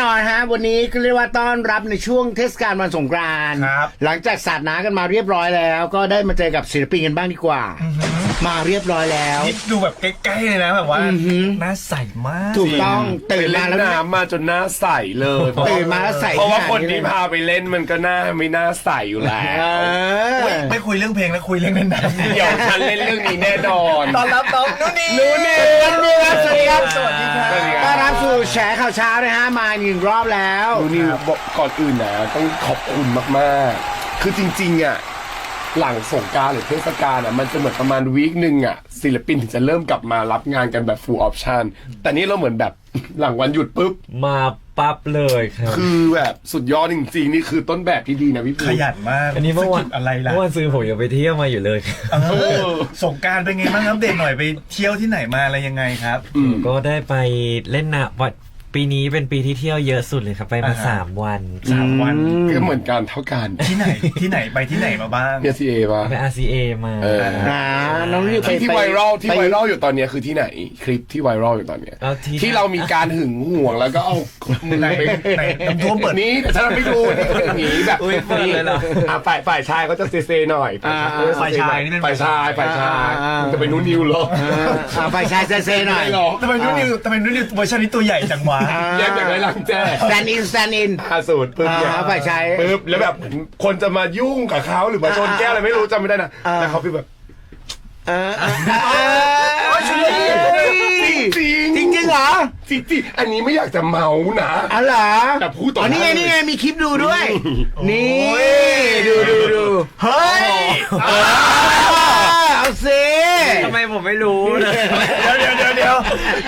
นอนฮะ วันนี้ก็เรียกว่าต้อนรับในช่วงเทศกาลวันสงกรานต์ครับ หลังจากสาดน้ำกันมาเรียบร้อยแล้ว ก็ได้มาเจอกับศิลปินกันบ้างดีกว่า มาเรียบร้อยแล้ว นี่ดูแบบใกล้ๆเลยนะแบบว่าอือหือ หน้าใสมาก ถูกต้องตื่นไปมาเล่นแล้วน้ำมาจนหน้าใสเลยตื่นมาแล้วใส่เพราะว่าคนขดที่พาไปเล่นมันก็หน้าไม่น่าใสอยู่แล้เอว อ ไม่คุยเรื่องเพลงแล้วคุยเรื่องนั้นนะเดี๋ยวฉันเล่นเรื่องนี้แน่นอนตอนรับน้องนุ่นนี่ รู้นี่สวัสดีครับสวัสดีครับ สวัสดีครับสวัสดีคต้รัอนรับสู่แฉข่าวเช้านะฮะมาหนึ่งรอบแล้ว รู้นี่บอกก่อนอื่นนะต้องขอบคุณมากๆ คือจริงๆอะ หลังสงกรารหรือเทศกาลอะมันจะเหมือนประมาณวีคหนึ่งอะศิลปินถึงจะเริ่มกลับมารับงานกันแบบ full option แต่นี่เราเหมือนแบบหลังวันหยุดปุ๊บ มาปั๊บเลยครับ คือแบบสุดยอดจริงๆ นี่คือต้นแบบที่ดีนะพี่ขปูยันมากอันนี้เมื่อวานสะกิดอะไรล่ะเมื่อวานซื้อผมยังไปเที่ยวมาอยู่เลยเออสงกรารเป็นไงบ้างอัปเดตหน่อยไปเที่ยวที่ไหนมาอะไรยังไงครับอืมก็ได้ไปเล่นนะวัน ปีนี้เป็นปีที่เที่ยวเยอะสุดเลยครับ ไปมาอ่าฮะ สามวันสามวันก็เหมือนกันเท่ากันที่ไหนที่ไหนไปที่ไหนมาบ้าง เอซีเอป่ะ ไป RCA มาเออ นะน้องนิวไปที่ที่ไปไวรัลที่ไปไวรัลอยู่ตอนเนี้ยคือที่ไหน คลิปที่ไวรัลอยู่ตอนเนี้ยเอาที่ที่เรามีการหึงห่วงแล้วก็เอามือไหนไปไหนน้ำท่วมเปิด นี้แต่ฉันไม่ดูนี่คืออย่างนี้แบบอุ้ยเปิดเลยเหรอ อะฝ่ายฝ่ายชายเขาจะเซเซหน่อยอ่า ฝ่ายชายนี่เป็น ฝ่ายชายฝ่ายชายอ่ามึงจะไปนู้นนิวเหรอเอออ่าไปชายเซๆหน่อย ไม่หรอก ทำไมนุ่นนิวทำไมนุ่นนิวเวอร์ชันนี้ตัวใหญ่จังวะแยกจากไรหลังแจ้สแตนอินสแตนอิน อาสูตรปึ๊บเนี่ยอ่าฝ่ายชายปึ๊บแล้วแบบคนจะมายุ่งกับเขาหรือมาชนแก้วอะไรไม่รู้จำไม่ได้นะอ่า แต่เขาพี่แบบ เออเออเออจริงจริงจริงจริงๆเหรอจริงจริงๆอันนี้ไม่อยากจะเมานะ อ๋อเหรอแต่พูดต่อนี่ไงหน้านี่ไงมีคลิปดูด้วย นี่โอ้ยดูดูดูเฮ้ยเออเอาสิ ทำไมผมไม่รู้นะเดี๋ยวเดี๋ยวเดี๋ยวเดี๋ยว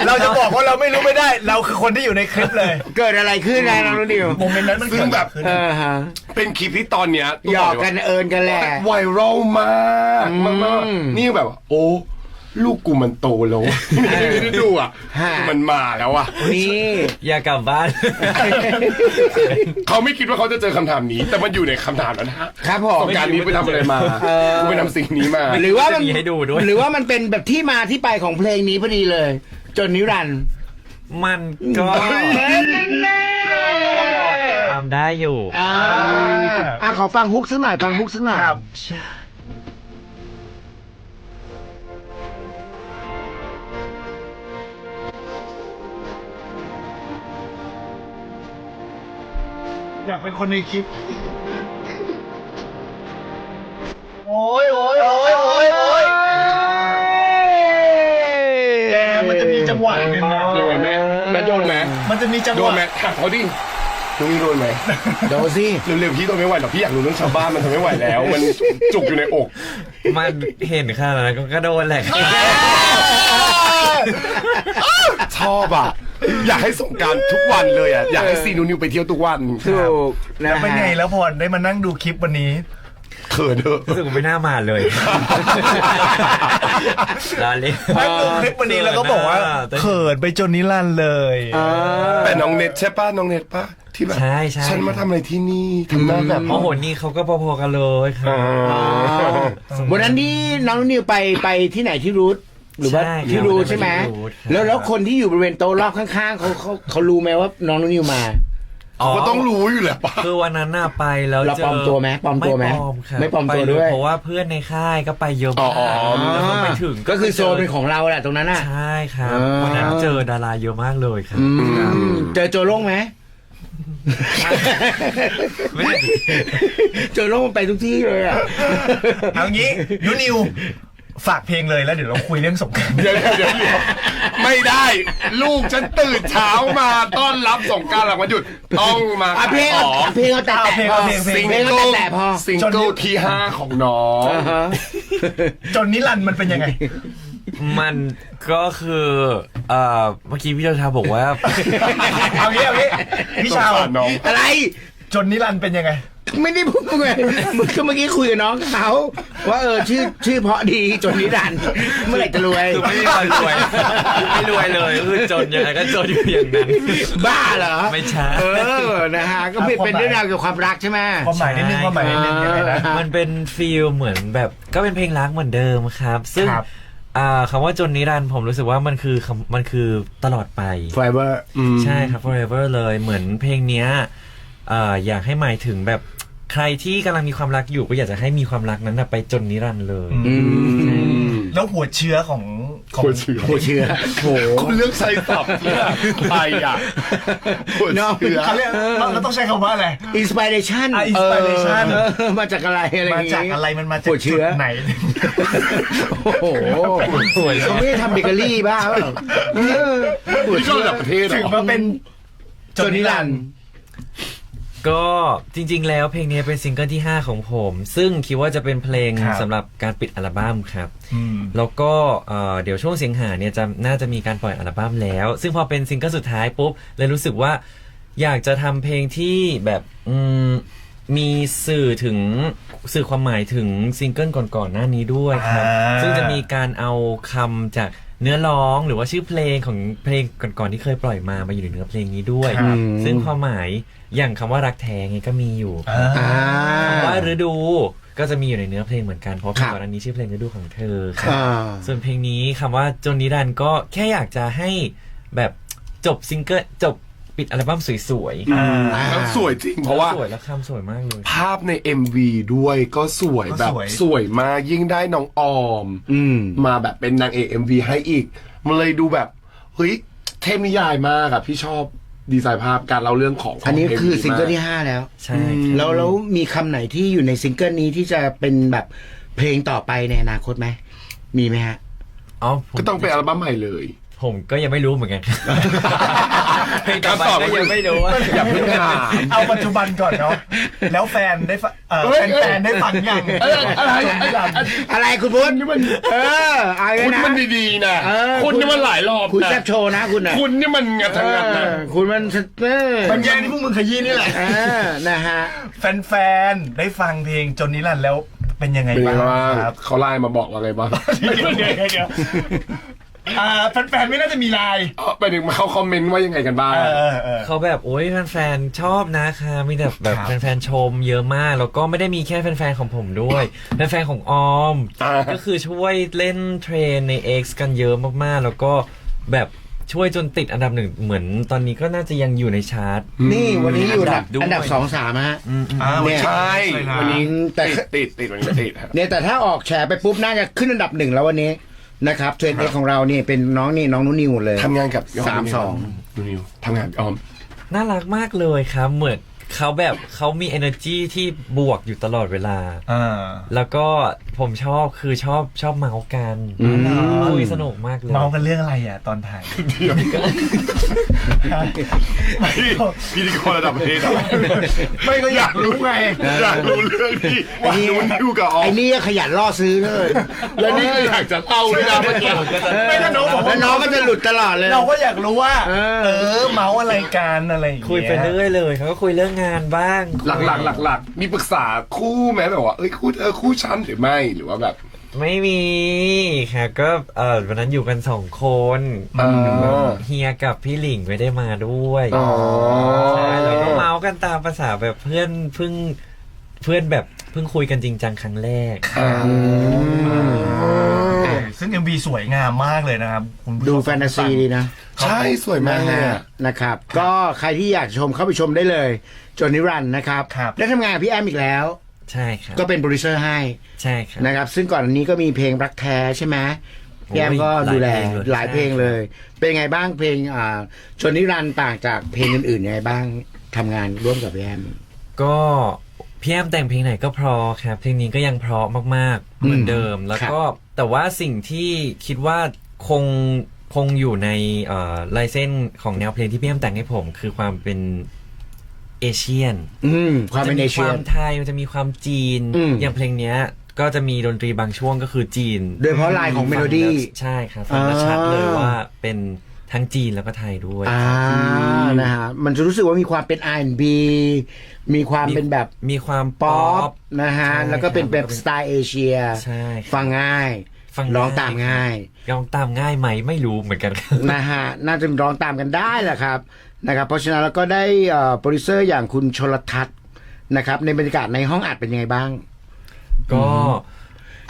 เราจะบอกว่าเราไม่รู้ไม่ได้ เราคือคนที่อยู่ในคลิปเลย เกิดอะไรขึ้นนะน้องนิวโมเมนต์นั้นมันซึ่งแบบเกิดเออะไรขึ้นอฮะเป็นคลิปที่ตอนเนี้ยหยอกกันเอินกันแหละไวรัลมากมากมากอืมนี่แบบว่าโอ้ลูกกูมันโตแล้วดูอะฮะมันมาแล้วอะ นี่ อย่ากลับบ้าน เขาไม่คิดว่าเขาจะเจอคำถามนี้ แต่มันอยู่ในคำถามแล้วนะฮะครับผมสงกรารนี้ไปทำอะไรมาเออกูไปทำสิ่งนี้มา หรือว่ามันจะมีให้ดูด้วยหรือว่ามันเป็นแบบที่มาที่ไปของเพลงนี้พอดีเลย จนนิรันดร์มันก็ทำได้อยู่ อ่าอะขอฟังฮุกสักหน่อยฟังฮุกสักหน่อยครับอยากเป็นคนในคลิป โอ้ยโอ้ยโอ้ยโอ้ยโอ้ยแกมันจะมีจังหวะหนึงนะ โดนไหมแม่โดนไหม มัน จะมีจังหโดนวะไหมถามเขาดิตรงนี้โดนไหมโดนสิ เร็วๆพี่ต้องไม่ไหวหรอกพี่อยากรู้เรื่องชาวบ้านมันทำไม่ไหวแล้ว มันจุกอยู่ในอก มันเห็นขนาดนั้นก็โดดแหละ ชอบอะ อยากให้สงกรารทุกวันเลยอะ อยากให้ซีนูนิวไปเที่ยวทุกวัน ถูกนะแล้วเป็นไงฮะ แล้วพอได้มานั่งดูคลิปวันนี้ เขินเถอะรู้สึกไม่น่ามาเลยลาเล่นนั่งดูคลิปวันนี้แล้วก็บอกว่าเขินไปจนนิรันดร์เลยอ่าแต่น้องเน็ตใช่ป่ะน้องเน็ตป่ะที่แบบใช่ใช่ฉันมาทำอะไรที่นี่ทำหน้าแบบโอ้โหนี่เขาก็พอๆกันเลยครัอ๋บอวันนั้นนี่น้องนิวไปไปที่ไหนที่รูทหรือว่าใช่ที่รูทครับใช่ไหมที่รูทครับแล้วแล้วคนที่อยู่บริเวณโต๊ะรอบข้างๆเขาเขาเขารู้ไหมว่าน้องนิวมา เขาก็ต้องรู้อยู่แหละป่ะคือวันนั้นน่ะไปแล้วเราเจอปลอมตัวไหมปลอมตัวไหมไม่ปลอมครับไม่ปลอมตัวไปเลด้วยเพราะว่าเพื่อนในค่ายก็ไปเยอะอ๋มาออ๋อกแล้วก็ไปถึงก็คือโซนเป็นของเราแหละตรงนั้นน่ะ ใช่ครับอ่า วันนั้นเจอดาราเยอะมากเลยครับอืมเจอโจโล่งไหม ไม่ได้โจโล่งมันไปทุกที่เลยอะ เอางี้ยูนิว ฝากเพลงเลยแล้วเดี๋ยวเราคุยเรื่องสงกรารเดี๋ยวเดี๋ยวเดี๋ยวเดี๋ยวไม่ได้ ลูกฉันตื่นเช้ามาต้อนรับสงกรารหลังวันหยุด ต้องมาอะเพลงขเอาองเพลงเอาแต่แต่พอซิงเพลงเอาเกิแต่ลแต่พอ ซิงเกิลที่ห้าของน้องอ่าฮะจนนิรันดร์มันเป็นยังไง มันก็คือเอ่อเมื่อกี้พี่เจ้าชาบอกว่า เอางี้เอางี้พี่ชาวสงสรน้อง อะไร จนนิรันดร์เป็นยังไง ไม่ได้พูดไงมึงก็เมื่อกี้คุยกับน้องเขาว่าเออชื่อชื่อเพราะดีจนนิรันดร์เมื่อไหร่จะรวย คือไม่มีวันรวยไม่รวยเลยคือจนยังไงก็จนอยู่อย่างนั้น บ้าเหรอ ไม่ใช่ เออ นะฮะ ก็เป็นความหมายเป็นเรื่องราวเกี่ยวกับความรักใช่ไหม ความหมายนิดนึงความหมายนิดนึงยังไงนะอ่ามันเป็นฟีลเหมือนแบบก็เป็นเพลงรักเหมือนเดิมครับ ซึ่งครับ อ่าคำว่าจนนิรันดร์ผมรู้สึกว่ามันคือคำมันคือตลอดไป forever ใช่ครับ forever เลยเหมือนเพลงเนี้ยอ่าอยากให้หมายถึงแบบ ใครที่กำลังมีความรักอยู่ก็อยากจะให้มีความรักนั้นนะไปจนนิรันดร์เลย อืมแล้วหัวเชื้อของของหัวเชื้อผู้เชื่อโหคุณเลือกใช้ศัพท์เนี่ยไปอะหัวเนาะเชื้อเขาเรียกเราเราต้องใช้คำว่าอะไร inspiration อะ inspiration เออมาจากอะไรอะไรอย่มางงี้จากอะไรมันมาจากหัวเชื้อจุดไหน โอ้โหเขาไม่ได้ทำเบเกอรี่บ้าเปล่าเออหัวนี่ก็เชื้อระดับประเทศเหรถึงอมาเป็นจนนิรันดร์ ก็จริงๆ แล้วเพลงนี้เป็นซิงเกิลที่ 5 ของผม ซึ่งคิดว่าจะเป็นเพลงครับสำหรับการปิดอัลบั้มครับ อืม แล้วก็เอ่อเดี๋ยวช่วงสิงหาเนี่ยจะน่าจะมีการปล่อยอัลบั้มแล้ว ซึ่งพอเป็นซิงเกิลสุดท้ายปุ๊บเลยรู้สึกว่า อยากจะทำเพลงที่แบบอืมมีสื่อถึงสื่อความหมายถึงซิงเกิลก่อนๆหน้านี้ด้วยครับ อ่า ซึ่งจะมีการเอาคำจาก เนื้อร้องหรือว่าชื่อเพลงของเพลงก่อนๆที่เคยปล่อยมามาอยู่ในเนื้อเพลงนี้ด้วย ครับ ซึ่งความหมายอย่างคำว่ารักแท้ไงก็มีอยู่อ่าอ่าคำว่าฤดูก็จะมีอยู่ในเนื้อเพลงเหมือนกันเพราะเพลคงรับ ก่อนอันนี้ชื่อเพลงฤดูของเธอครับ อ่า ส่วนเพลงนี้คำว่าจนนิรันดร์ก็แค่อยากจะให้แบบจบซิงเกิลจบ ปิดอัลบั้มสวยอ่าแล้วสวยจริงๆเพราะว่า สวยแล้วคำสวยมากเลย ภาพใน MV ด้วยก็สวยแบบก็สวย สวยมากยิ่งได้น้องออม อืม มาแบบเป็นนางเอก MV ให้อีก มันเลยดูแบบ เฮ้ย เทพนิยายมากอะพี่ชอบดีไซน์ภาพการเล่าเรื่องของอันนี้ขงคือ MV ซิงเกิลที่มากห้าแล้ว ใช่ครับแล้วแล้วมีคำไหนที่อยู่ในซิงเกิลนี้ที่จะเป็นแบบเพลงต่อไปในอนาคตไหม มีไหมฮะ อ๋อผมก็ต้องเป็นอัลบั้มใหม่เลย ผมก็ยังไม่รู้เหมือนกันครับเพลงต่อไปการตอบก็ยังไม่รู้ว่าอย่าเพิ่งถามเอาปัจจุบันก่อนเนาะแล้วแฟนได้ฟังเออเฮ้ยแฟนๆได้ฟังยังเอ้ยอะไรจนนิรันดร์อะไรคุณพุทธนี่มันเออเอาไว้คุณนะมันดีๆนะเออคุณนี่มันหลายรอบคุณนะแซบโชว์นะคุณนะคุณนี่มันงานเอทางงานนะอคุณมันเออมันแย่งที่พวกมึงขยี้นี่แหละเออนะฮะแฟนๆได้ฟังเพลงจนนิรันดร์แล้วเป็นยังไงเป็นไงบ้างบ้างครับเขาไลน์มาบอกว่าไงบ้างเดี๋ยวเดี๋ยวเดี๋ยวเดี๋ยว อ่าแฟนๆไม่น่าจะมีไลน์เออไปถึงมาเขาคอมเมนต์ว่ายังไงกันบ้าง เออเออเออเขาแบบโอ้ยแฟนๆชอบนะคะมีแต่แบบครับแฟนๆชมเยอะมาก แล้วก็ไม่ได้มีแค่แฟนๆของผมด้วย แฟนๆของออม อ่า ก็คือช่วยเล่นเทรนใน X กันเยอะมากๆ แล้วก็แบบช่วยจนติดอันดับหนึ่งเหมือนตอนนี้ก็น่าจะยังอยู่ในชาร์ต นี่วันนี้อยู่อันดับด้วย อันดับสองสามฮะ อ่าเนี่ยใช่ วันนี้แต่ ติดติดติดวันนี้ติดครับ เนี่ยแต่ถ้าออกแฉไปปุ๊บน่าจะขึ้นอันดับหนึ่งแล้ววันนี้ นะครับเทรนเอ็กของเราเนี่ยเป็นน้องนี่น้องนุนิวหมดเลยทำงานกับสามสอง ดูนิวทำงานกับออม น่ารักมากเลยครับ เหมือน เขาแบบเขามี energy ที่บวกอยู่ตลอดเวลา อ่า แล้วก็ผมชอบคือชอบชอบเมาส์กันอืม คุยสนุกมากเลย เมากันเรื่องอะไรอะตอนถ่ายพิธีกรระดับประเทศอะไม่ก็อยากรู้ไง อยากรู้เรื่องที่ว่าดูนิวกับออไอ้มนี่ก็ขยันล่อซื้อเลย แล้วนี่ก็อยากจะเล่าด้วยนะเมื่อกี้ไม่ถ้าน้องบอกแล้ว่าวน้องก็จะหลุดตลอดเลย เราก็อยากรู้ว่าเออเออ เมาอะไรกันอะไรอย่างเงี้ยคุยไปเรื่อยเลยเขาก็คุยเรื่องงานบ้างหลักหลักหลักหลักๆมีปรึกษาคู่ไหมแบบว่าเอ้ยคู่เธอคู่ฉันหรือไม่หรือว่าแบบ ไม่มีค่ะก็เออวันนั้นอยู่กันสองคนอ่าเฮียกับพี่หลิงไม่ได้มาด้วยอ๋อ ใช่แล้วก็เมาส์กันตามภาษาแบบเพื่อนเพิ่งเพื่อนแบบเพิ่งคุยกันจริงจังครั้งแรก ซึ่ง MV สวยงามมากเลยนะครับคุณผู้ชมดูแฟนตาซีดีนะ ใช่สวยมากนะเลยฮะอะ นะครับ ก็ใครที่อยากชมเข้าไปชมได้เลยจนนิรันดร์นะครับ ครับ ได้ทำงานกับพี่แอมอีกแล้ว ใช่ครับ ก็เป็นโปรดิวเซอร์ให้ใช่ครับ นะครับ ซึ่งก่อนอันนี้ก็มีเพลงรักแท้ใช่ไหมพี่แอมก็ดูแลหลายเพลงเลยเป็นไงบ้างเพลงอ่าชนนิรันดร์ต่างจากเพลงอื่นๆยังไงบ้างทำงานร่วมกับพี่แอม ก็พี่แอมแต่งเพลงไหนก็เพราะครับ เพลงนี้ก็ยังเพราะมากๆ เหมือนเดิม แล้วก็แต่ว่าสิ่งที่คิดว่าคง คงอยู่ในเอ่อลายเส้นของแนวเพลงที่พี่แอมแต่งให้ผม คือความเป็นเอเชียนอืมความเป็นเอจะมีคเชียวามไทยมันจะมีความจีนอืมอย่างเพลงเนี้ยก็จะมีดนตรีบางช่วงก็คือจีน โดยเฉพาะลายของเมโลดี้ใช่ครับฟังแล้วอ่าชัดเลยว่าเป็นทั้งจีนแล้วก็ไทยด้วยอ่านะฮะมันจะรู้สึกว่ามีความเป็น R&B มีความเป็นแบบมีความป๊อป๊อปปนะฮะใช่แล้วก็เป็นครับแบบสไตล์เอเชียใช่ครับฟังง่าย ฟังร้องตามง่าย ร้องตามง่ายไหมไม่รู้เหมือนกันครับนะฮะน่าจะร้องตามกันได้แหละครับนะครับเพราะฉะนั้นเราก็ได้เอ่อโปรดิวเซอร์อย่างคุณชลทัศน์นะครับในบรรยากาศในห้องอัดเป็นยังไงบ้าง ก็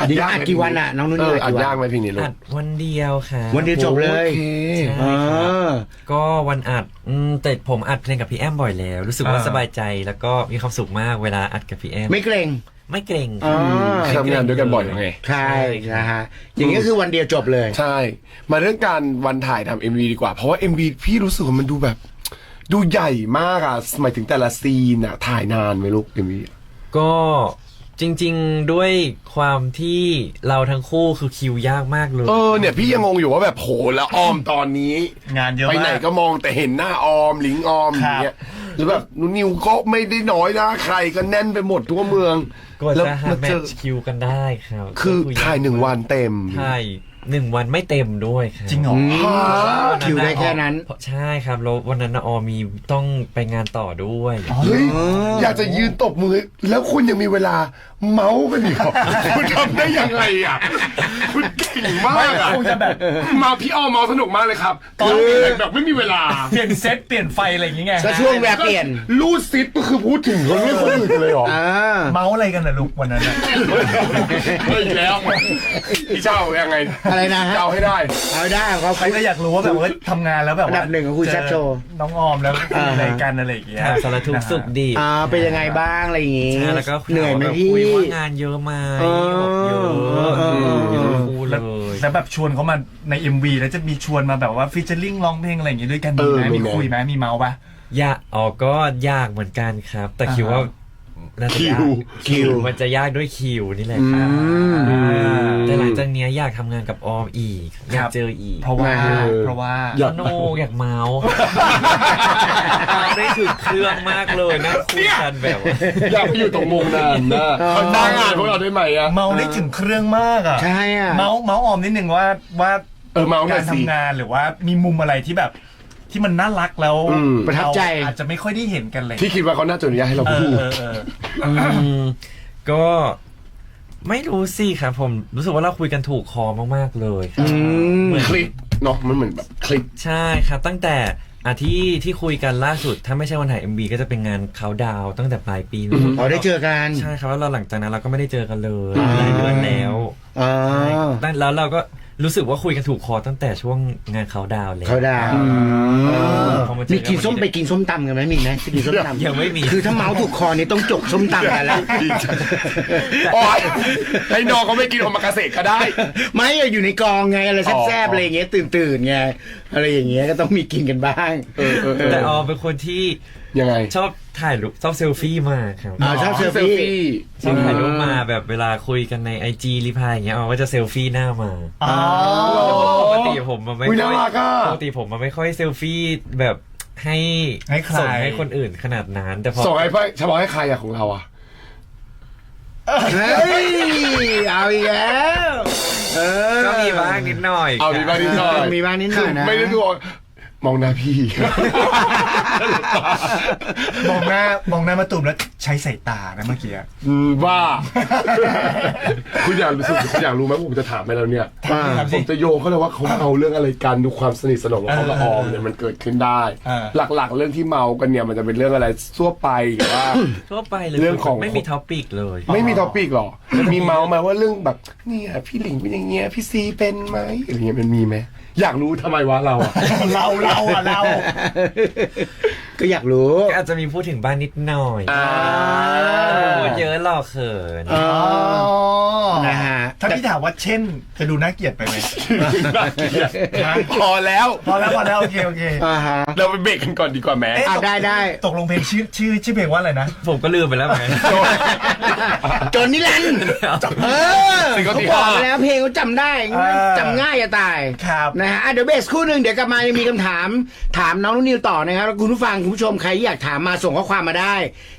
อัดยากอัดกี่วันอะน้องนุ่นเอนิวออัดยากไหมเพลงนี้ลูอักดวันเดียวค่ะ วันเดียวจบเลยโอเคใช่เอครับอก็วันอัดอืมแต่ผมอัดเพลงกับพี่แอมบ่อยแล้ว รู้สึกว่าอ่าสบายใจแล้วก็มีความสุขมากเวลาอัดกับพี่แอมไม่เกรง ไม่เกรงอ๋อทำงานด้วยกันบ่อยไง ใช่นะฮะอย่างนี้ก็คือวันเดียวจบเลย ใช่ มาเรื่องการวันถ่ายทำเอ็มวีดีกว่า เพราะว่า MV พี่รู้สึกว่ามันดูแบบ ดูใหญ่มากอะหมายถึงแต่ละซีนอะถ่ายนานไหมลูก MV ก็จริง ๆด้วยความที่เราทั้งคู่คือคิวยากมากเลย เออเนี่ยพี่ยังงงอยู่ว่าแบบโหแล้วออมตอนนี้ งานเยอะไปมากไหนก็มองแต่เห็นหน้าออมหลิงออมอครับย่างเงี้ย แล้วแบบนุนิวก็ไม่ได้น้อยนะใครก็แน่นไปหมดทั่วเมืองกว่าแล้วจะหามาแมเจทอช์คิวกันได้ครับ คือก็ถ่ายหนึ่งวันเต็มถ่าย หนึ่งวันไม่เต็มด้วยครับจริงเหรออืมฮะคิวได้แค่นั้นเพราะใช่ครับแล้ววันนั้นน่ะออมีต้องไปงานต่อด้วย เฮ้ยอยากจะยืนตบมือ แล้วคุณยังมีเวลาเมาส์กันอยู่คุณทำได้ยังไงอะ คุณเก่งมากอะคงจะแบบ มาพี่อ้อมเมาส์สนุกมากเลยครับตอนคือแบบไม่มีเวลาเปลี่ยนเซตเปลี่ยนไฟอะไรอย่างเงี้ยก็ช่วงแวะเปลี่ยนลูดซิปก็คือพูดถึงคนเรื่องคนอื่นเลยเหรออ่าเมาส์อะไรกันน่ะลูกวันนั้นน่ะเฮ้ยอีกแล้วพี่เจ้ายังไง อะไรนะฮะเจ้าให้ได้ เอาได้เขาใครก็อยากรู้ว่าแบบว่าทำงานแล้วแบบอันดัว่าบหนึ่งของคุณแซคโชว์ เจอน้องออมแล้วคุยอะไรกันอะไรอย่างเงี้ยถามสารทุกข์สุขดีอ่าเป็นยังไงบ้างอะไรอย่างงี้ ใช่แล้วก็เหนื่อยไหมแบบพี่ คุยว่างานเยอะไหมเออบอกเยอะเออเออพูดเลยแล้วแบบชวนเขามาใน MV แล้วจะมีชวนมาแบบว่าฟิชเชอร์ลิงร้องเพลงอะไรอย่างเงี้ยด้วยกันมีไหมเออมีมีไหม คุยไหมมีเมาส์ปะยากอ๋อก็ยากเหมือนกันครับ แต่คิดว่า น่าจะยากคิว คิวมันจะยากด้วยคิวนี่แหละอืครับมแต่หลังจากเนี้ยอยากทำงานกับออมอีกอยากเจออีกเพราะว่า เออ เพราะว่า อยาสกนุกอยากเมาส์เมาได้ถึงเครื่องมากเลยนะคุยกันแบบว่า อยากไปอยู่ตรงมุมนั้นนะเขาจ้างงานพวกเราได้ไหมอะเมาได้ถึงเครื่องมากอะใช่อะ เมาส์เมาส์ออมนิดนึงว่าว่าเออเมาส์หน่กาอรยสิ ทำงานหรือว่ามีมุมอะไรที่แบบ ที่มันน่ารักแล้วอืม ประทับใจ เาอาจจะไม่ค่อยได้เห็นกันเลยที่คิดว่าเขาน่าจะอนุญาตให้เราเอพูอด เออเออ อืมก็ไม่รู้สิครับผมรู้สึกว่าเราคุยกันถูกคอมากๆเลยครัอืบ มคลิกเนาะมันเหมือนแบบคลิก ใช่ครับตั้งแต่อาที่ที่คุยกันล่าสุด ถ้าไม่ใช่วันถ่าย MB ก็จะเป็นงานเขาดาวน์ตั้งแต่ปลายปีนู้นอ๋อได้เจอกันใช่ครับแล้วเราหลังจากนั้นเราก็ไม่ได้เจอกันเลยอ่าหลายเดือนแล้วอ๋อตั้งแล้วเราก็ รู้สึกว่าคุยกันถูกคอตั้งแต่ช่วงงานเขาดาวน์เลยเขาดาวน์พอมาเจอมีกินส้มไปกินส้มตำกันไหมมีไหมไปกินส้มตำยังไม่มี คือถ้าเมาส์ถูกคอนี่ต้องจกส้มตำกันแล้ว โอ๊ยให้น้องเขาไม่กินโอมากาเสะก็ได้ ไม่อะอยู่ในกองไงอะไรอ๋อแซ่บๆอะไรอย่างเงี้ยตื่นตื่นๆไงอะไรอย่างเงี้ยก็ต้องมีกินกันบ้างเออเออเออ แต่ออมเป็นคนที่ ยังไง ชอบถ่ายรูปชอบเซลฟี่มากครับ อ่าชอบเซลฟี่ชอบถ่ายรูปมาแบบเวลาคุยกันในไอจีรีพายอย่างเงี้ยเอาก็จะเซลฟี่หน้ามาอ๋อปกติผมมันไม่อุ๊ยค่น่าอยรักอะ ปกติผมมันไม่ค่อยเซลฟี่แบบให้ให้ใคร ส่งให้คนอื่นขนาดนั้นแต่พอ ส่งให้พ่อเฉพาะให้ใครอะของเราอะเฮ้ยเอาอีกแล้วเออก็มีบ้างนิดหน่อยเอามีบ้างนิดหน่อยมีบ้างนิดหน่อยนะคือไม่ได้ดู มองหน้าพี่ มองหน้ามองหน้ามาตุ่มแล้วใช้สายตานะเมื่อกี้อืมว่า คุณอยากรู้สึกคุณอยากรู้ไหมผมจะถามไปแล้วเนี่ยอ่าผมจะโยงเขาเลยว่าเขาเอาเรื่องอะไรกันดูความสนิทสนมของเขากับออมเนี่ยมันเกิดขึ้นได้เออหลักๆ เรื่องที่เมากันเนี่ยมันจะเป็นเรื่องอะไรทั่วไปหรือว่า ทั่วไปเลยเรื่องของ ไม่มีท็อปิกเลย ไม่มีท็อปิกหรอมีเมาส์ไหมาว่าเรื่องแบบเนี่ยพี่หลิงเป็นอย่างเงี้ยพี่ซีเป็นไหมอะไรเงี้ยมันมีไหม อยากรู้ทำไมวะเราอะ เราเราอะเรา ก็อยากรู้ก็อาจจะมีพูดถึงบ้านนิดหน่อยอ่าพูดเยอะหลอกเขินอ๋ออ๋อนะฮะถ้าพี่ถามว่าเช่น จะดูน่าเกลียดไปไหมพอแล้วพอแล้วพอแล้วโอเคโอเคอ่าฮะเราไปเบรกกันก่อนดีกว่าแม่เอ๊ะอะได้ได้ตกลงเพลงชื่อชื่อชื่อเพลงว่าอะไรนะ ผมก็ลืมไปแล้วเหมือนกันโจนนิรันดร์เออซิงเกิลเขาที่บอกห้าแล้วเพลงเขาจำได้เออจำง่ายจะตายครับนะฮะอะเดี๋ยวเบสคู่หนึ่งเดี๋ยวกลับมายังมีคำถาม ถามน้องนุ่นนิวต่อนะครับแล้วคุณผู้ฟังคุณผู้ชมใครอยากถามมาส่งข้อความมาได้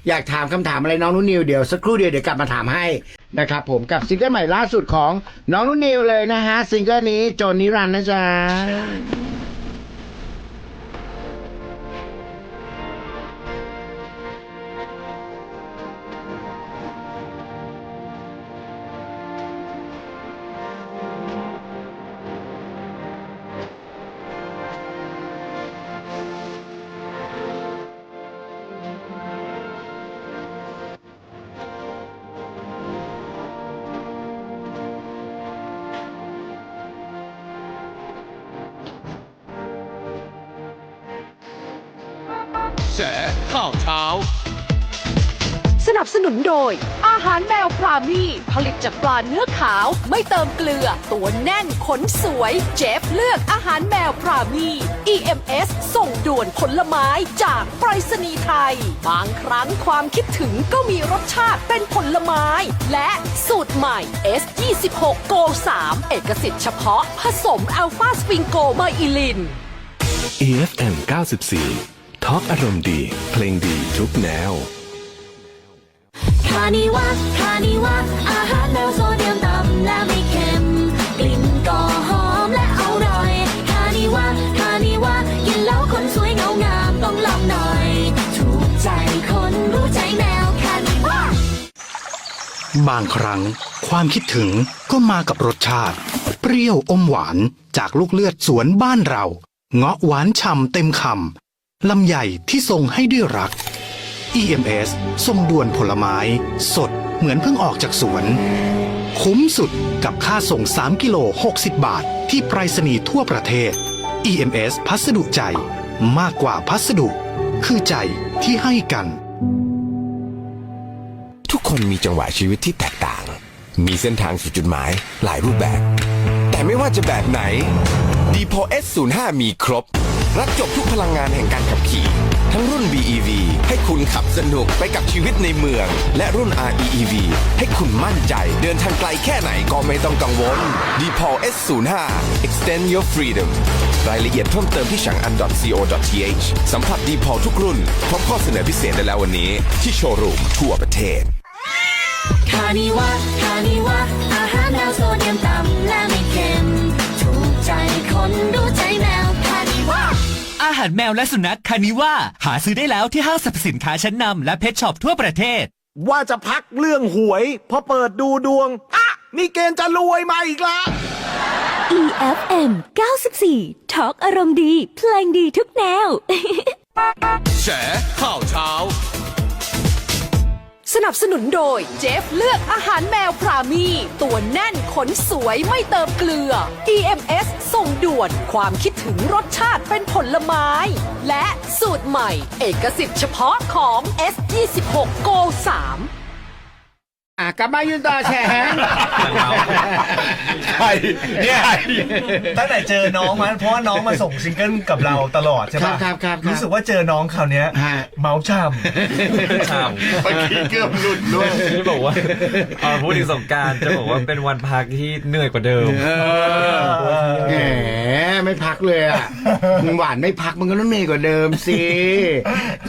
อยากถามคำถามอะไรน้องนุ่นนิวเดี๋ยวสักครู่เดียวเดี๋ยวกลับมาถามให้นะครับผมกับซิงเกิลใหม่ล่าสุดของน้องนุ่นนิวเลยนะฮะซิงเกิลนี้จนนิรันดร์นะจ๊ะ แฉข่าวเช้า สนับสนุนโดย อาหารแมวพรามี่ ผลิตจากปลาเนื้อขาว ไม่เติมเกลือ ตัวแน่นขนสวย เจฟเลือกอาหารแมวพรามี่ EMS ส่งด่วนผลไม้จากไปรษณีย์ไทย บางครั้งความคิดถึงก็มีรสชาติเป็นผลไม้ และสูตรใหม่ S26 Go 3เอกสิทธิ์เฉพาะผสมอัลฟาสฟิงโกไมอิลิน EFM 94 ทอล์กอารมณ์ดี เพลงดีทุกแนวคานิวะคานิวะอาหารแมวโซเดียมต่ำและไม่เค็ม กลิ่นก็หอมและอร่อยคานิวะคานิวะกินแล้วคนสวยเงางามต้องลองหน่อย ถูกใจคนรู้ใจแมวคานิวะบางครั้ง ความคิดถึงก็มากับรสชาติ เปรี้ยวอมหวานจากลูกเลือดสวนบ้านเรา เงาะหวานฉ่ำเต็มคำ ลำใหญ่ที่ทรงให้ด้วยรัก EMS ทรงด่วนผลไม้ สดเหมือนเพิ่งออกจากสวน คุ้มสุดกับค่าส่ง 3 กิโล 60 บาท ที่ไปรษณีย์ทั่วประเทศ EMS พัสดุใจมากกว่าพัสดุ คือใจที่ให้กัน ทุกคนมีจังหวะชีวิตที่แตกต่าง มีเส้นทางสู่จุดหมายหลายรูปแบบ แต่ไม่ว่าจะแบบไหน d p o S05 มีครบ รับจบทุกพลังงานแห่งการขับขี่ ทั้งรุ่น BEV ให้คุณขับสนุกไปกับชีวิตในเมือง และรุ่น REEV ให้คุณมั่นใจ เดินทางไกลแค่ไหนก็ไม่ต้องกังวล d p o S05 extend your freedom รายละเอียดเพิ่มเติมที่ chang'an.co.th สัมผัส d p o ทุกรุ่นพร้อมข้อเสนอพิเศษได้แล้ววันนี้ ที่โชว์รูมทั่วประเทศคานิวะคานิวะอาหารแมวโซเดียมต่ำและไม่เค็มถูกใจคนรู้ หารแมวและสุนัขคานิว่า หาซื้อได้แล้วที่ห้างสรรพสินค้าชั้นนำและเพชช็อปทั่วประเทศ ว่าจะพักเรื่องหวย พอเปิดดูดวงอะมีเกณฑ์จะรวยมาอีกแล้ว EFM 94ทอล์กอารมณ์ดี เพลงดีทุกแนว แฉข่าวเช้า สนับสนุนโดยเจฟเลือกอาหารแมวพรามี่ตัวแน่นขนสวยไม่เติมเกลือ EMS ส่ง ด่วนความคิดถึงรสชาติเป็นผลไม้ และสูตรใหม่ เอกสิทธิ์เฉพาะของ S26 Go 3 อะกลับมายืนต่อแชร์ใครเนี่ยตั้งแต่เจอน้องมันเพราะว่าน้องมาส่งซิงเกิลกับเราตลอดใช่ครัปะบครับครับรู้สึกว่าเจอน้องคราวเนี้ยฮะ เมาช่ชามเมื่อกี้เกือบหลุดด้วยที่บอกว่าเอ่อพูดถึงสงกรารจะบอกว่าเป็นวันพักที่เหนื่อยกว่าเดิม เออแหมไม่พักเลยอะมึงหวานไม่พักมันก็ต้องเหนื่อยกว่าเดิมสิ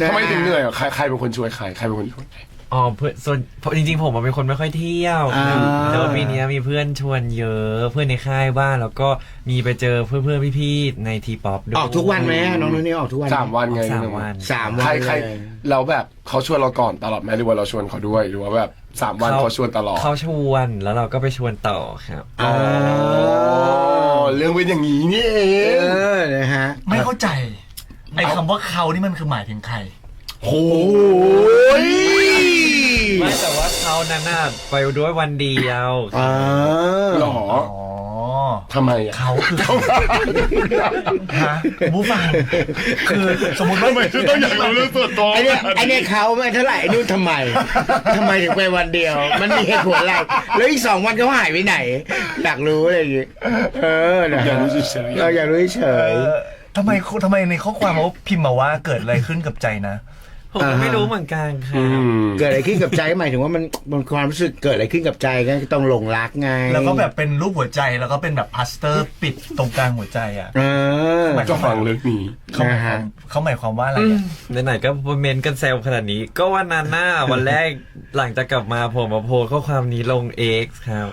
นะทำไมถึงเหนื่อยอะใครใครเป็นคนช่วยใคร ใครเป็นคนช่วย อ๋อเพื่อนส่วนเพราะจริงๆ ผมเป็นคนไม่ค่อยเที่ยวอ่า แต่ว่าปีเนี้ยมีเพื่อนชวนเยอะเพื่อนในค่ายบ้านแล้วก็มีไปเจอเพื่อนๆพี่ๆในทีป๊อปด้วยออกทุกวันไหมน้องนุ่นนี่ออกทุกวันไหสามวันไงสามวัน สามวัใครนใครเลย เราแบบเขาชวนเราก่อนตลอดไหมหรือว่าเราชวนเขาด้วยหรือว่าแบบสามวันเขาชวนตลอดเขาชวนแล้วเราก็ไปชวนต่อครับ อ๋อเรื่องเป็นอย่างนี้นี่เอเองอนะฮะำไม่เข้าใจไอ้คำว่าเขานี่มันคือหมายถึงใคร โอ้ย ไม่แต่ว่าเขานั้นน่ะไปด้วยวันเดียวอ๋อหรออ๋อทำไมอะเขาคือฮะผู้ฟังคือสมมติว่าทำไมฉันต้องอยากรู้เรื่องส่วนตัวไอเนี่ยไอเนี่ยเขาไม่เท่าไหร่ไอ้นู่นทำไมทำไมถึงไปวันเดียว มันมีเหตุผลอะไรแล้วอีกสองวันเขาหายไปไหนอยากรู้อะไรอย่างงี้เออนะอยากรู้เฉยๆเราอยากรู้เฉเอยอทำไมทำไมในข้อความเขาพิมพ์มาว่าเกิดอะไรขึ้นกับใจนะ ผมก็ไม่รู้เหมือนกันครัอืบมเกิดอะไรขึ้นกับใจหมายถึงว่ามันมันความรู้สึกเกิดอะไรขึ้นกับใจก็ต้องหลงรักไงแล้วก็แบบเป็นรูปหัวใจแล้วก็เป็นแบบพลาสเตอร์ปิดตรงกลางหัวใจอะเออก็ฟังเรื่องนี้เขาหมายความนะฮะเขาหมายความว่าอะไรอะไหนๆก็เมนกันแซวขนาดนี้ ก็วันนั้นหน้าวันแรกหลังจากกลับมาผมมาโพสต์ข้อความนี้ลง X ครับ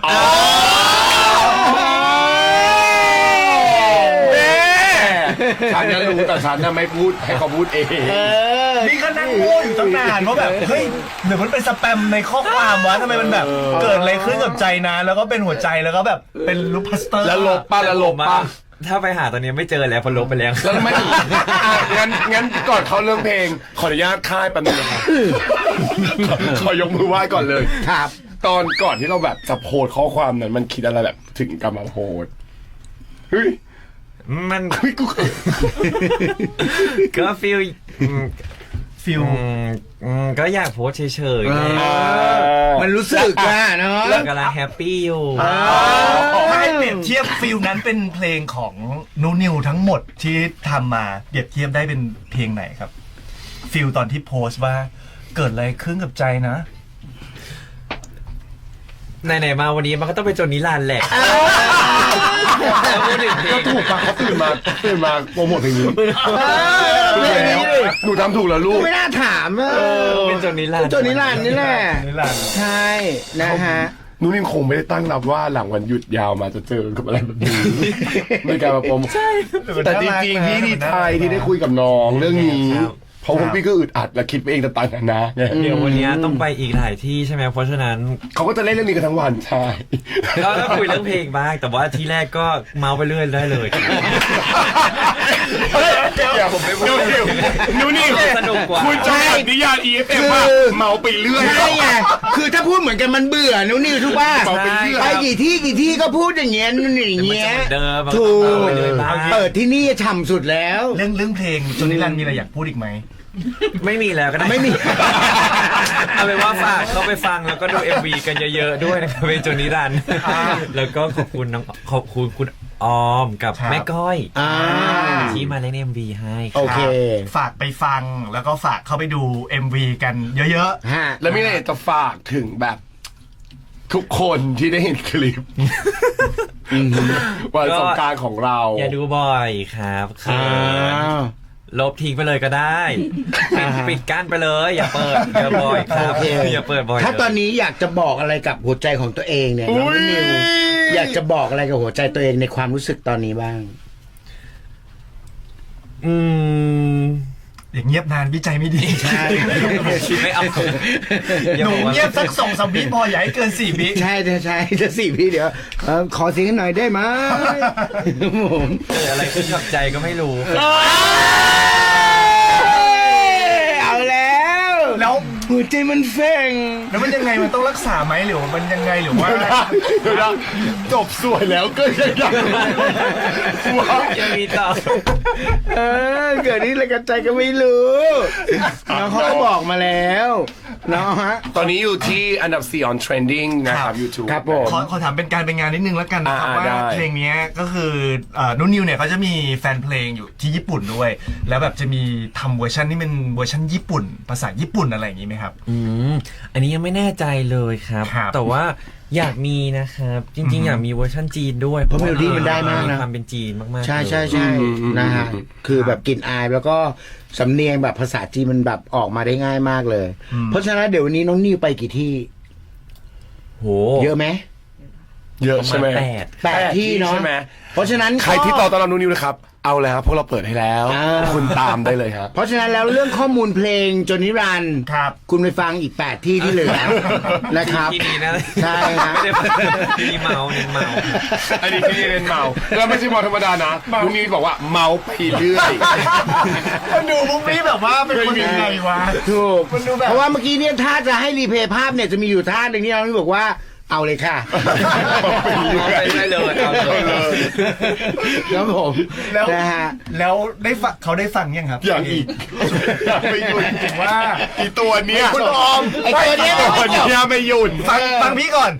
ฉันก็รู้แต่ฉันน่ะไม่พูดให้เขาพูดเอง นี่ก็นั่งง่วอยู่ตั้งนานว่าแบบเฮ้ยเดี๋ยวมันเป็นสแปมในข้อความวะทำไมมันแบบ เกิดอะไรขึ้นกับใจนะ แล้วก็เป็นหัวใจแล้วก็แบบเป็นรูปพลาสเตอร์แล้วลบป้าแล้วลบป้าถ้าไปหาตอนนี้ไม่เจอแล้วเพอลบไปแล้วแล้วไม่อะงั้นงั้นก่อนเขาเรื่องเพลง ขออนุญาตค่ายแป๊บนึงนะครับขอขอยกมือไหว้ก่อนเลย ครับ ตอนก่อนที่เราแบบจะโพสต์ข้อความนั้นมันคิดอะไรแบบ ถึงกำมาโพสต์เฮ้ยมันเฮ้ยกู ก็ฟีลอืม ฟิล อืมอืมก็อยากโพสต์เฉยๆเอไงอมันรู้สึกอะเนาะแล้วกำลังแฮปปี้อยู่ ถ้าให้เปรียบเทียบฟิลนั้นเป็นเพลงของนูนิวทั้งหมดที่ทำมาเปรียบเทียบได้เป็นเพลงไหนครับ ฟิลตอนที่โพสต์ว่าเกิดอะไรขึ้นกับใจนะ ไหนๆมาวันนี้มันก็ต้องเป็นโจนนิรันดร์แหละแล้วพูดถึงเพลก็งถูกปะเขาตื่นมาตื่นมาโปรโมทเพลงนี้เพล งนี้เลยหนูทำถูกแล้วลูก ไม่น่าถามเออเป็นโจนนิรันดร์โจนิรันดร์นี่แหละนิรันดร์ใช่นะฮะหนูนิวคงไม่ได้ตั้งรับว่าหลังวันหยุดยาวมาจะเจอกับอะไรแบบนี้ในการมาโปรโมทแต่จริงๆพี่ดีใจที่ได้คุยกับน้องเรื่องนี้ เพราะว่าพี่ก็อึดอัดและคิดไปเองต่างๆนานาไงเดี๋ยววันนี้ต้องไปอีกหลายที่ใช่ไหมเพราะฉะนั้น เขาก็จะเล่นเรื่องนี้กันทั้งวันใช่ก็ต้องคุยเรื่องเพลงบ้าง แต่ว่าที่แรกก็เมาไปเรื่อยได้เลย อย่าผมไม่พูด นูนิวสนุกกว่า คุณจะอ่านนิยาย EFM ว่าเมาไปเรื่อย ใช่ไงคือถ้าพูดเหมือนกันมันเบื่อนุ้นิวทุกบ้าเมาไปเรื่อย ไปกี่ที่กี่ที่ก็พูดอย่างเงี้ยนู่นอย่างเงี้ยมันจะเหมือนเดิมถูมันกก็ต้องเอาไปเรื่อยบ้างเปิดที่นี่ฉ่ำสุดแล้ว เรื่องเรื่องเพลงจนนิรันดร์มีอะไรอยากพูดอีกไหม ไม่มีแล้วก็ได้ไม่มี เอาเป็นว่าฝากเข้าไปฟังแล้วก็ดู MV กันเยอะๆด้วยนะครับเป็นโจนิรันดร์แล้วก็ขอบคุณน้องขอบคุณคุณออมกับครับ แม่ก้อยอ่า ที่มาเล่น MV ให้โอเค ฝากไปฟังแล้วก็ฝากเข้าไปดู MV กันเยอะฮะ แล้วมีอะไรอยากจะฝากถึงแบบ ทุกคนที่ได้เห็นคลิปวันสงกรารของเรา อย่าดูบ่อยครับเขิอ้านว ลบทิ้งไปเลยก็ได้ปิดปิดกั้นไปเลย อย่าเปิดอย่าบ่อยครัโอบเคอย่าเปิดบ่อยถ้าตอนเลยนี้อยากจะบอกอะไรกับหัวใจของตัวเองเนี่ยน้องนิวอยากจะบอกอะไรกับหัวใจตัวเองในความรู้สึกตอนนี้บ้าง อืมๆ อย่างเงียบนานวิจัยไม่ดีใช่คิดไม่ออกหนูเงียบสักสองสามวิพออย่าให้เกินสี่วิใช่ใช่ใช่จะสี่พี่เดี๋ยวเอ่อขอเสียงหน่อยได้ไหมผมเกิดอะไรขึ้นกับใจก็ไม่รู้ เอาแล้ว แล้ว หัวใจมันเฟ่งแล้วมันยังไงมันต้องรักษาไหมหรือว่ามันยังไงหรือว่าเดี๋ยวนะเดี๋ยวนะจบสวยแล้วก็ยังอยากรู้ว่ายังมีต่อเออเกิดนี้อะไรกันใจก็ไม่รู้น้องเขาก็บอกมาแล้วเนาะฮะ ตอนนี้อยู่ที่อันดับ 4 on trending นะครับ YouTube ครับผม ขอขอถามเป็นการเป็นงานนิดนึงแล้วกันนะครับอ่าว่าได้ เพลงเนี้ยก็คือเอ่อนุ่นนิวเนี่ยเขาจะมีแฟนเพลงอยู่ที่ญี่ปุ่นด้วย แล้วแบบจะมีทำเวอร์ชันที่เป็นเวอร์ชันญี่ปุ่น ภาษาญี่ปุ่นอะไรอย่างนี้ไหมครับ อืมอันนี้ยังไม่แน่ใจเลยครับ ครับแต่ว่าอยากมีนะครับจริง ๆ อยากมีเวอร์ชันจีนด้วยเพราะเมโลดี้มันได้มากนะ ความเป็นจีนมากๆใช่ใช่เลยใช่อืมอืมนะฮะอืม คือแบบกลิ่นอายแล้วก็สำเนียงแบบภาษาจีนมันแบบออกมาได้ง่ายมากเลยเพราะฉะนั้นเดี๋ยววันนี้น้องนิวไปกี่ที่โหเยอะไหม เยอะใช่ไหมประมาณแปด แปดที่เนาะ ใช่ไหมเพราะฉะนั้นใครที่ต่อตอนรับนูนิวนะครับ เอาแล้วพวกเราเปิดให้แล้วอ่า คุณตามได้เลยครับ เพราะฉะนั้นแล้วเรื่องข้อมูลเพลงจนนิรันดร์ครับ คุณไปฟังอีก 8 ที่ที่เหลือ นะครับ ที่นี่นะใช่ฮะ ไม่ได้ที่นี่เมาเน้นเมา อันนี้ที่เป็นเมาแล้วไม่ใช่เมาธรรมดานะนูนิวบอกว่าเมาไปเรื่อย มันดูมุกนี้แบบว่าเป็นคนยังไงวะ ถูกมันดูแบบ เพราะว่าเมื่อกี้เนี่ยถ้าจะให้รีเพย์ภาพเนี่ยจะมีอยู่ท่าหนึ่งที่น้องนี่บอกว่า เอาเลยค่ะเอาไปได้เลยเอาเลยครับผมแล้วนะฮะแล้วได้ฟังเขาได้ฟังยังครับ อย่างอีกไม่หยุดถึงว่าอีตัวเนี้ยคุณออมไอ้ตัวเนี้ยตัวเนี้ยไม่หยุดฟังฟังพี่ก่อน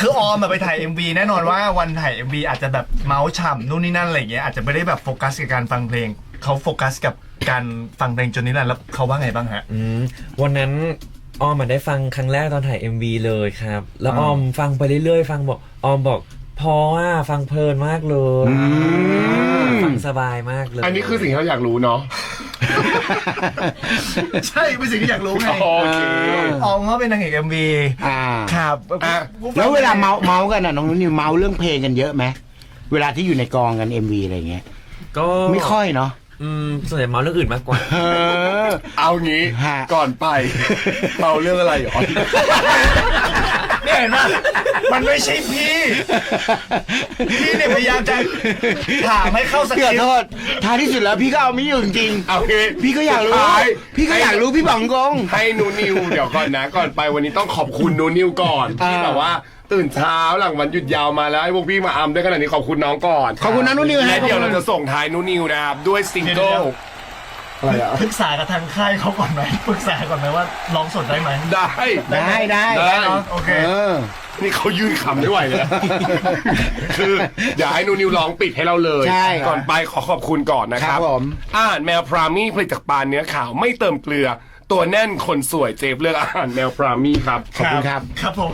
คือออมอะไปถ่าย MV แน่นอนว่าวันถ่าย MV อาจจะแบบเมาส์ฉ่ำนู่นนี่นั่นอะไรอย่างเงี้ยอาจจะไม่ได้แบบโฟกัสกับการฟังเพลงเขาโฟกัสกับการฟังเพลงจนนี้แหละแล้วเขาว่าไงบ้างฮะอืมวันนั้น ออมมาได้ฟังครั้งแรกตอนถ่าย MV เลยครับ แล้วออมฟังไปเรื่อยๆ ฟังบอกออมบอกพออะฟังเพลินมากเลยฟังสบายมากเลยอันนี้คือสิ่งที่เราอยากรู้เนาะใช่เป็นสิ่งที่อยากรู้ไงโอเค ออมเขาเป็นนางเอก MV อ่า ครับอะ แล้วเวลาเมาเมาส์กันอะน้องนิวเมาส์เรื่องเพลงกันเยอะไหมเวลาที่อยู่ในกองกัน MV อะไรเงี้ยก็ไม่ค่อยเนาะ อืมส่วนใหญ่เมาเรื่องอื่นมากกว่า เออเอางี้ฮะ ก่อนไป เมาเรื่องอะไรหรอเนี่ยเห็นปะมันไม่ใช่พี่ พี่เนี่ยพยายามจะถามให้เข้าสเกืคอริปโทต์ษท้ายที่สุดแล้วพี่ก็เอาไม่อยู่จริงเอางี้ๆพี่ก็อยากรู้ สุดท้พี่ก็อยากรู้พี่บอกกง ให้นูนิว เดี๋ยวก่อนนะ ก่อนไปวันนี้ต้องขอบคุณนูนิวก่อน ที่อ่าแบบว่า ตื่นเช้าหลังวันหยุดยาวมาแล้วให้พวกพี่มาอัมด้วยขนาดนี้ขอบคุณน้องก่อนขอบคุณนะนุ่นนิวและฮะเดี๋ยวเราจะส่งท้ายนูนิวนะครับด้วยซิงเกิลอะไรอะปรึกษากับทางค่ายเขาก่อนไหมปรึกษาก่อนไหมว่าร้องสดได้ไหมได้ได้ได้ได้เนอะโอเค เออ นี่เขายืนขำไม่ไหวเลยคือเดี๋ยวให้นูนิวร้องปิดให้เราเลย ใช่ก่อนไปขอขอบคุณก่อนนะครัครับบผม อาหารแมวพรามี่ผลิตจากปลาเนื้อขาวไม่เติมเกลือ ตัวแน่นคนสวยเจฟเลือกอาหารแมวพรามี่ครับ ขอบคุณครับ ครับผม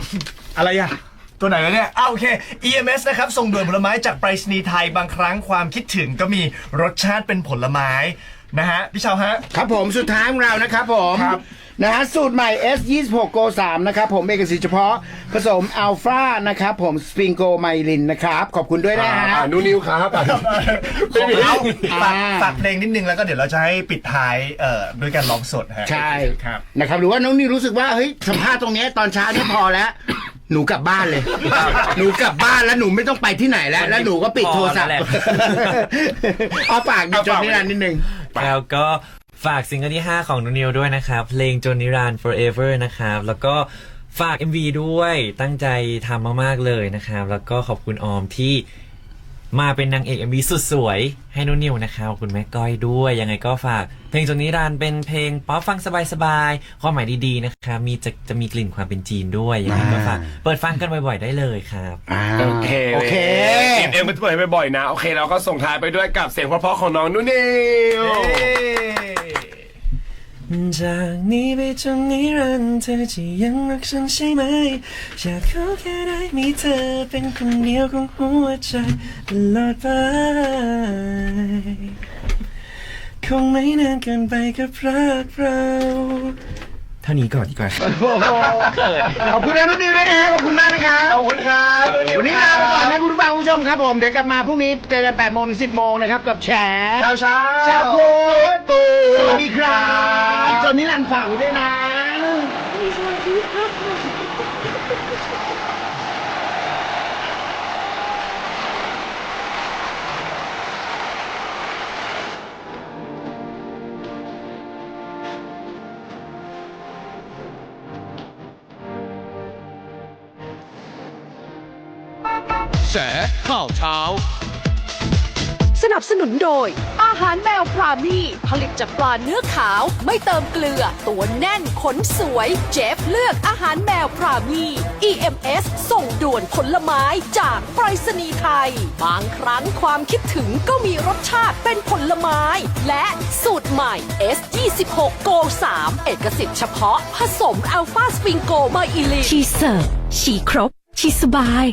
อะไรอะ ตัวไหนแล้วเนี่ยอ้าวโอเค EMS นะครับส่งด่วนผลไม้จากไปรษณีย์ไทยบางครั้งความคิดถึงก็มีรสชาติเป็นผลไม้นะฮะพี่เชาวฮะ ครับผมสุดท้ายของเรานะครับผมครับ นะฮะสูตรใหม่ S 2 6 Go 3นะครับผมเอกสิทธิ์เฉพาะผสมอัลฟานะครับผมสปริงโกไมลินนะครับ ขอบคุณด้วยนะฮะ อ่านูนิวครับอะของเราฝากอ่า ฝากเพลงนิดนึงแล้วก็เดี๋ยวเราจะให้ปิดท้ายเอ่อด้วยการร้องสดฮะใช่ครับ นะครับหรือว่าน้องนิวรู้สึกว่าเฮ้ยสัมภาษณ์ตรงเนี้ยตอนเช้าเนี่ยพอแล้ว หนูกลับบ้านเลย หนูกลับบ้านแล้วหนูไม่ต้องไปที่ไหนแล้ว แล้วหนูก็ปิดโทรศัพท์พอแล้วแหละ เอาปากดิจนนิรันดร์นิดนึง แล้วก็ ฝากซิงเกิลที่ 5 ของนุนิวด้วยนะครับ เพลงจนนิรันดร์ forever นะครับ แล้วก็ฝาก MV ด้วยตั้งใจทำมากๆเลยนะครับ แล้วก็ขอบคุณออมที่มาเป็นนางเอก MV สุดสวยให้นุนิวนะครับขอบคุณแม่ก้อยด้วย ยังไงก็ฝาก เพลงจนนิรันดร์เป็นเพลงป๊อปฟังสบายๆความหมายดีๆนะครับมีจะจะมีกลิ่นความเป็นจีนด้วยยังไงก็ฝากเปิดฟังกันบ่อยๆได้เลยครับโอเคโอเคเอ็มเอ็มมันเปิดให้บ่อยๆนะ โอเคเราก็ส่งท้ายไปด้วยกับเสียงเพราะๆของน้องนูนิว จากนี้ไปจนนิรันดร์เธอจะยังรักฉันใช่ไหม อยากขอแค่ได้มีเธอเป็นคนเดียวของหัวใจตลอดไป คงไม่นานเกินไปกับรักเราเท่านี้ก่อนดีกว่า ขอบคุณนะน้องนิวด้วยนะฮะขอบคุณมากนะครับ ขอบคุณครับวันนี้ลาไปก่อนนะคุณผู้ฟังคุณผู้ชมครับผม เดี๋ยวกลับมาพรุ่งนี้เจอกัน8โมงถึง10โมงนะครับกับแฉเช้าเช้าชาวพุทธสวัสดีครับ จนนิรันดร์ฝากไว้ด้วยนะแฉข่าวเช้า นับสนุนโดย อาหารแมวพรามี่ ผลิตจากปลาเนื้อขาว ไม่เติมเกลือ ตัวแน่นขนสวย เจฟเลือกอาหารแมวพรามี่ EMS ส่งด่วนผลไม้จากไปรษณีย์ไทย บางครั้งความคิดถึงก็มีรสชาติเป็นผลไม้ และสูตรใหม่ S 2 6 Go 3เอกสิทธิ์เฉพาะผสมอัลฟาสฟิงโกมาอิลิชีเสิร์ฟชีครบชีสบาย